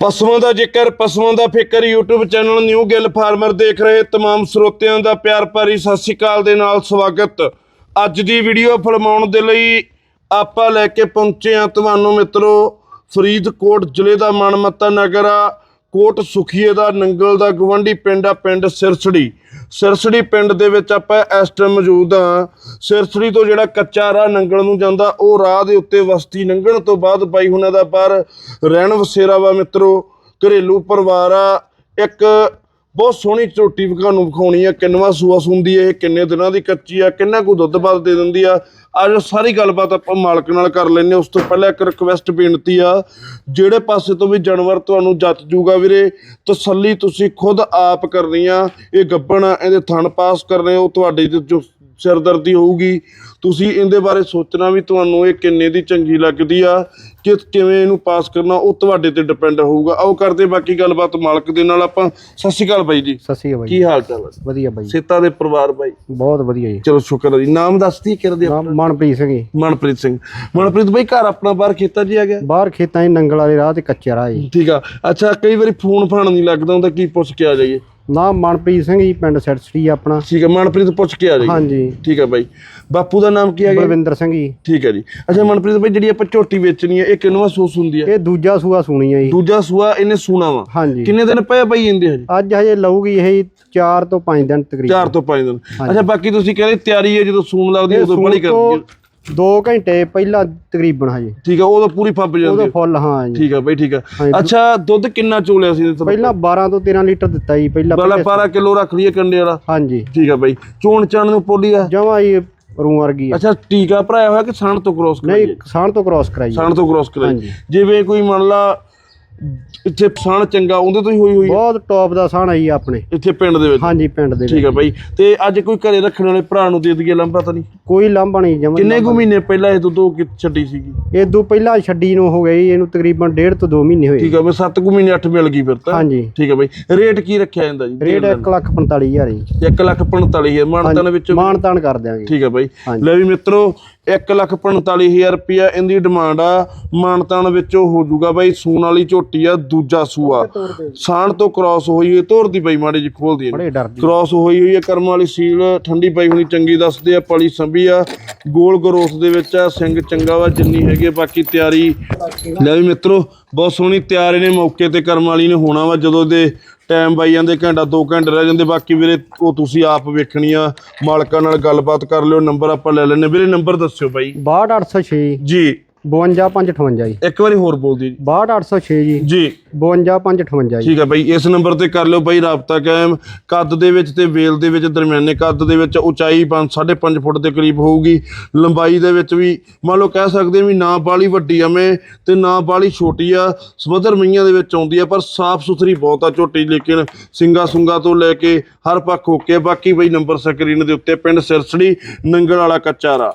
ਪਸ਼ੂਆਂ ਦਾ ਜ਼ਿਕਰ ਪਸ਼ੂਆਂ ਦਾ ਫਿਕਰ YouTube channel New Gill farmer ਦੇਖ ਰਹੇ तमाम ਸਰੋਤਿਆਂ ਦਾ ਪਿਆਰ ਭਰੀ ਸਤਿ ਸ਼੍ਰੀ ਅਕਾਲ ਦੇ ਨਾਲ ਸਵਾਗਤ ਅੱਜ ਦੀ ਵੀਡੀਓ ਫਿਲਮਾਉਣ ਦੇ ਲਈ ਆਪਾਂ ਲੈ ਕੇ ਪਹੁੰਚੇ ਹਾਂ ਤੁਹਾਨੂੰ ਮਿੱਤਰੋ ਫਰੀਦਕੋਟ ਜ਼ਿਲ੍ਹੇ ਦਾ ਮਨਮੱਤਾ ਨਗਰ ਆ ਕੋਟ ਸੁਖੀਏ ਦਾ, ਨੰਗਲ ਦਾ, ਗਵੰਡੀ ਪਿੰਡ ਆ, ਪਿੰਡ ਸਿਰਸੜੀ। ਸਿਰਸੜੀ ਪਿੰਡ ਦੇ ਵਿੱਚ ਆਪਾਂ ਇਸ ਟਾਈਮ ਮੌਜੂਦ ਆ। ਸਿਰਸੜੀ ਤੋਂ ਜਿਹੜਾ ਕੱਚਾ ਰਾਹ ਨੰਗਲ ਨੂੰ ਜਾਂਦਾ, ਉਹ ਰਾਹ ਦੇ ਉੱਤੇ ਵਸਤੀ ਲੰਘਣ ਤੋਂ ਬਾਅਦ ਬਾਈ ਹੁਣਾਂ ਦਾ ਬਾਹਰ ਰਹਿਣ ਵਸੇਰਾ ਵਾ ਮਿੱਤਰੋ। ਘਰੇਲੂ ਪਰਿਵਾਰ ਆ। ਇੱਕ ਬਹੁਤ ਸੋਹਣੀ ਝੋਟੀ ਤੁਹਾਨੂੰ ਵਿਖਾਉਣੀ ਆ ਕਿੰਨਵਾ ਸੂਆ ਸੁੰਦੀ ਇਹ, ਕਿੰਨੇ ਦਿਨਾਂ ਦੀ ਕੱਚੀ ਆ, ਕਿੰਨਾ ਕੁ ਦੁੱਧ ਬਾਦ ਦੇ ਦਿੰਦੀ ਆ। ਅੱਜ ਸਾਰੀ ਗੱਲਬਾਤ ਆਪਾਂ ਮਾਲਕ ਨਾਲ ਕਰ ਲੈਨੇ ਉਸ ਤੋਂ ਪਹਿਲਾਂ ਇੱਕ ਰਿਕਵੈਸਟ ਬੇਨਤੀ ਆ, ਜਿਹੜੇ ਪਾਸੇ ਤੋਂ ਵੀ ਜਾਨਵਰ ਤੁਹਾਨੂੰ ਜੱਤ ਜੂਗਾ ਵੀਰੇ, ਤਸੱਲੀ ਤੁਸੀਂ ਖੁਦ ਆਪ ਕਰਨੀ ਆ। ਇਹ ਗੱਬਣ ਇਹਦੇ ਥਣ ਪਾਸ ਕਰਨੇ ਉਹ ਤੁਹਾਡੇ ਤੇ ਜੋ ਸਿਰਦਰਦੀ ਹੋਊਗੀ। ਤੁਸੀਂ ਇਹਦੇ ਬਾਰੇ ਸੋਚਣਾ ਵੀ ਤੁਹਾਨੂੰ ਇਹ ਕਿੰਨੇ ਦੀ ਚੰਗੀ ਲੱਗਦੀ ਆ ਕਿ ਕਿਵੇਂ ਇਹਨੂੰ ਪਾਸ ਕਰਨਾ ਉਹ ਤੁਹਾਡੇ ਤੇ ਡਿਪੈਂਡ ਹੋਊਗਾ। ਆਓ ਕਰਦੇ ਬਾਕੀ ਗੱਲਬਾਤ ਮਾਲਕ ਦੇ ਨਾਲ ਆਪਾਂ। ਸਤਿ ਸ਼੍ਰੀ ਅਕਾਲ ਬਾਈ ਜੀ। ਸਤਿ ਸ਼੍ਰੀ ਅਕਾਲ ਕੀ ਹਾਲ ਚਾਲ ਹੈ ਵਧੀਆ ਬਾਈ। ਸੇਤਾ ਦੇ ਪਰਿਵਾਰ ਬਾਈ? ਬਹੁਤ ਵਧੀਆ ਜੀ। ਚਲੋ ਸ਼ੁਕਰ ਹੈ ਜੀ। ਨਾਮ ਦੱਸਦੀ ਕਰਦੇ ਨਾਮ ਮਨਪ੍ਰੀਤ ਸਿੰਘ ਜੀ। ਮਨਪ੍ਰੀਤ ਸਿੰਘ। ਮਨਪ੍ਰੀਤ ਬਾਈ ਘਰ ਆਪਣਾ ਬਾਹਰ ਖੇਤਾਂ 'ਚ ਹੀ ਆ ਗਿਆ ਬਾਹਰ ਖੇਤਾਂ 'ਚ ਨੰਗਲ ਵਾਲੇ ਰਾਹ ਤੇ ਕੱਚਾ ਰਾਹ ਜੀ। ਠੀਕ ਆ। ਅੱਛਾ ਕਈ ਵਾਰੀ ਫੋਨ ਫਾਨ ਨਹੀਂ ਲੱਗਦਾ ਹੁੰਦਾ ਕੀ ਪੁੱਛ ਕੇ ਆ ਜਾਈਏ? ਨਾਮ ਮਨਪ੍ਰੀਤ ਸਿੰਘ ਜੀ ਪਿੰਡ ਸੈਟਸਟੀ ਆਪਣਾ। ਠੀਕ ਹੈ ਮਨਪ੍ਰੀਤ ਪੁੱਛ ਕੇ ਆ ਜਾਈਏ। ਹਾਂਜੀ। ਠੀਕ ਹੈ ਬਾਈ। ਬਾਪੂ ਦਾ ਨਾਮ ਕੀ ਹੈ ਬਲਵਿੰਦਰ ਸਿੰਘ ਜੀ। ਠੀਕ ਹੈ ਜੀ। ਅੱਛਾ ਮਨਪ੍ਰੀਤ ਬਾਈ ਜਿਹੜੀ ਆਪਾਂ ਝੋਟੀ ਵੇਚਣੀ ਹੈ ਇਹ ਕਿੰਨਵਾ ਸੂਸ ਹੁੰਦੀ ਹੈ? ਇਹ ਦੂਜਾ ਸੂਆ ਸੁਣੀ ਆ ਜੀ। ਦੂਜਾ ਸੂਆ ਇਹਨੇ ਸੂਣਾ ਵਾ। ਹਾਂਜੀ। ਕਿੰਨੇ ਦਿਨ ਪਏ ਬਾਈ ਇਹਦੇ ਹਜੇ? ਅੱਜ ਹਜੇ ਲਊਗੀ ਇਹ 4 ਤੋਂ 5 ਦਿਨ ਤਕਰੀਬਨ। 4 ਤੋਂ 5 ਦਿਨ। ਅੱਛਾ ਬਾਕੀ ਤੁਸੀਂ ਕਹਿੰਦੇ ਤਿਆਰੀ ਹੈ ਜਦੋਂ ਸੂਣ ਲੱਗਦੀ ਉਦੋਂ ਬੜੀ ਕਰਦੀ ਹੈ। 2 ਘੰਟੇ ਪਹਿਲਾਂ ਤਕਰੀਬਨ ਹਜੇ। ਠੀਕ ਹੈ ਉਦੋਂ ਪੂਰੀ ਫੱਬ ਜਾਂਦੀ ਉਦੋਂ ਫੁੱਲ ਹਾਂ ਜੀ। ਠੀਕ ਹੈ ਬਾਈ ਠੀਕ ਹੈ। ਅੱਛਾ ਦੁੱਧ ਕਿੰਨਾ ਚੋਲਿਆ ਸੀ ਪਹਿਲਾਂ 12 ਤੋਂ 13 ਲੀਟਰ ਦਿੱਤਾ ਜੀ ਪਹਿਲਾਂ ਪਹਿਲਾਂ 12 ਕਿਲੋ ਰੱਖ ਲਈਏ ਕੰਡੇ ਵਾਲਾ। ਹਾਂਜੀ। ਠੀਕ ਹੈ ਬਾਈ ਚੋਣ ਚਾਣ ਨੂੰ ਪੋਲੀ ਆ? ਜਮਾ ਜੀ ਰੂ ਵਰਗੀ। ਅੱਛਾ ਟੀਕਾ ਭਰਾਇਆ ਹੋਇਆ ਕਿ ਸਣ ਤੋਂ ਕ੍ਰੋਸ ਕਰਾਈਏ? ਨਹੀਂ ਕਿਸਾਨ ਤੋਂ ਕ੍ਰਾਸ ਕਰਾਈ ਸਣ ਤੋਂ ਕ੍ਰੋਸ ਕਰਾਈ। ਜਿਵੇਂ ਕੋਈ ਮੰਨ ਲਾ ਇੱਥੇ ਸਣ ਚੰਗਾ ਉਹਦੇ ਤੋਂ ਹੀ ਹੋਈ ਹੋਈ ਹੈ? ਬਹੁਤ ਟੌਪ ਦਾ ਸਾਣ ਆਈ ਆਪਣੇ। ਇੱਥੇ ਪਿੰਡ ਦੇ ਵਿੱਚ। ਹਾਂਜੀ ਪਿੰਡ ਦੇ ਵਿੱਚ ਠੀਕ ਹੈ ਬਾਈ। ਤੇ ਅੱਜ ਕੋਈ ਘਰੇ ਰੱਖਣ ਵਾਲੇ ਭਰਾ ਨੂੰ ਦੇ ਦਈਏ ਲੰਬਾ ਤਾਂ ਨਹੀਂ? ਕੋਈ ਲਾਂਭਾ ਨਹੀਂ ਜਮਾ ਕਿੰਨੇ ਕੁ ਮਹੀਨੇ ਪਹਿਲਾਂ ਇਹ ਦੁੱਧ ਉਹ ਛੱਡੀ ਸੀਗੀ? ਇਹ ਤੋਂ ਪਹਿਲਾਂ ਛੱਡੀ ਨੂੰ ਹੋ ਗਈ ਇਹਨੂੰ ਤਕਰੀਬਨ ਡੇਢ ਤੋਂ 2 ਮਹੀਨੇ ਹੋਏ। ਠੀਕ ਹੈ ਬਈ 7 ਕੁ ਮਹੀਨੇ 8 ਮਿਲ ਗਈ ਫਿਰ ਤਾਂ। ਹਾਂਜੀ। ਠੀਕ ਹੈ ਬਾਈ। ਰੇਟ ਕੀ ਰੱਖਿਆ ਜਾਂਦਾ ਜੀ? ਰੇਟ 145000 ਜੀ। 1 ਲੱਖ 45000 ਮਾਨਤਾਂ ਵਿੱਚ ਮਾਣ ਤਾਣ ਕਰ ਦਿਆਂਗੇ। ਠੀਕ ਹੈ ਬਾਈ। ਲੈ ਵੀ ਮਿੱਤਰੋ 1 ਲੱਖ 45000 ਰੁਪਿਆ ਇਹਦੀ ਡਿਮਾਂਡ ਆ। ਮਾਨਤਾਨ ਵਿੱਚੋਂ ਹੋ ਜਾਊਗਾ ਬਾਈ ਸੂਣ ਵਾਲੀ ਝੋਟੀ ਆ ਦੂਜਾ ਸੂਆ। ਸਾਣ ਤੋਂ ਕ੍ਰਾਸ ਹੋਈ ਹੋਈ ਤੋਰਦੀ ਬਾਈ ਮਾੜੀ ਜੀ ਖੋਲਦੀ ਬੜੇ ਡਰਦੀ। ਕ੍ਰਾਸ ਹੋਈ ਹੋਈ ਹੈ ਕਰਮ ਵਾਲੀ ਸੀਲ ਠੰਡੀ ਪਾਈ ਹੋਣੀ ਚੰਗੀ ਦੱਸਦੇ ਆ ਪਲੀ ਸੰਭੀ ਆ। ਗੋਲ ਗਰੋਸ ਦੇ ਵਿੱਚ ਆ ਸਿੰਘ ਚੰਗਾ ਵਾ ਜਿੰਨੀ ਹੈਗੀ ਬਾਕੀ ਤਿਆਰੀ। ਲੈ ਵੀ ਮਿੱਤਰੋ ਬਹੁਤ ਸੋਹਣੀ ਤਿਆਰ ਇਹਨੇ ਮੌਕੇ ਤੇ ਕਰਮ ਵਾਲੀ ਨੇ ਹੋਣਾ ਵਾ ਜਦੋਂ ਦੇ ਟਾਈਮ ਬਾਈ ਜਾਂਦੇ ਘੰਟਾ 2 ਘੰਟੇ ਰਹਿ ਜਾਂਦੇ ਬਾਕੀ ਵੀਰੇ ਉਹ ਤੁਸੀਂ ਆਪ ਵੇਖਣੀ ਆ ਮਾਲਕਾਂ ਨਾਲ ਗੱਲਬਾਤ ਕਰ ਲਿਓ ਨੰਬਰ ਆਪਾਂ ਲੈ ਲੈਣੇ ਵੀਰੇ ਨੰਬਰ ਦੱਸਿਓ ਬਾਈ। 62806 ਜੀ। 52558 ਜੀ। ਇੱਕ ਵਾਰੀ ਹੋਰ ਬੋਲ ਦਿਓ ਜੀ। 62806 ਜੀ। ਜੀ। 52558 ਜੀ। ਠੀਕ ਹੈ ਬਾਈ ਇਸ ਨੰਬਰ ਤੇ ਕਰ ਲਿਓ ਬਾਈ ਰਾਬਤਾ ਕਾਇਮ। ਕੱਦ ਦੇ ਵਿੱਚ ਤੇ ਵੇਲ ਦੇ ਵਿੱਚ ਦਰਮਿਆਨੇ ਕੱਦ ਦੇ ਵਿੱਚ ਉਚਾਈ 5 5.5 ਫੁੱਟ ਦੇ ਕਰੀਬ ਹੋਊਗੀ। ਲੰਬਾਈ ਦੇ ਵਿੱਚ ਵੀ ਮੰਨ ਲਓ ਕਹਿ ਸਕਦੇ ਹਾਂ ਵੀ ਨਾ ਬਾਲੀ ਵੱਡੀ ਐਵੇਂ ਤੇ ਨਾ ਬਾਲੀ ਛੋਟੀ ਆ। ਸਮੁੰਦਰ ਮਈਆਂ ਦੇ ਵਿੱਚ ਆਉਂਦੀ ਆ ਪਰ ਸਾਫ਼ ਸੁਥਰੀ ਬਹੁਤ ਆ ਝੋਟੀ ਲੇਕਿਨ ਸਿੰਗਾ ਸੁੰਗਾ ਤੋਂ ਲੈ ਕੇ ਹਰ ਪੱਖ ਓਕੇ। ਬਾਕੀ ਬਈ ਨੰਬਰ ਸਕਰੀਨ ਦੇ ਉੱਤੇ ਪਿੰਡ ਸਿਰਸੜੀ ਨੰਗਲ ਵਾਲਾ ਕੱਚਾ ਰਾ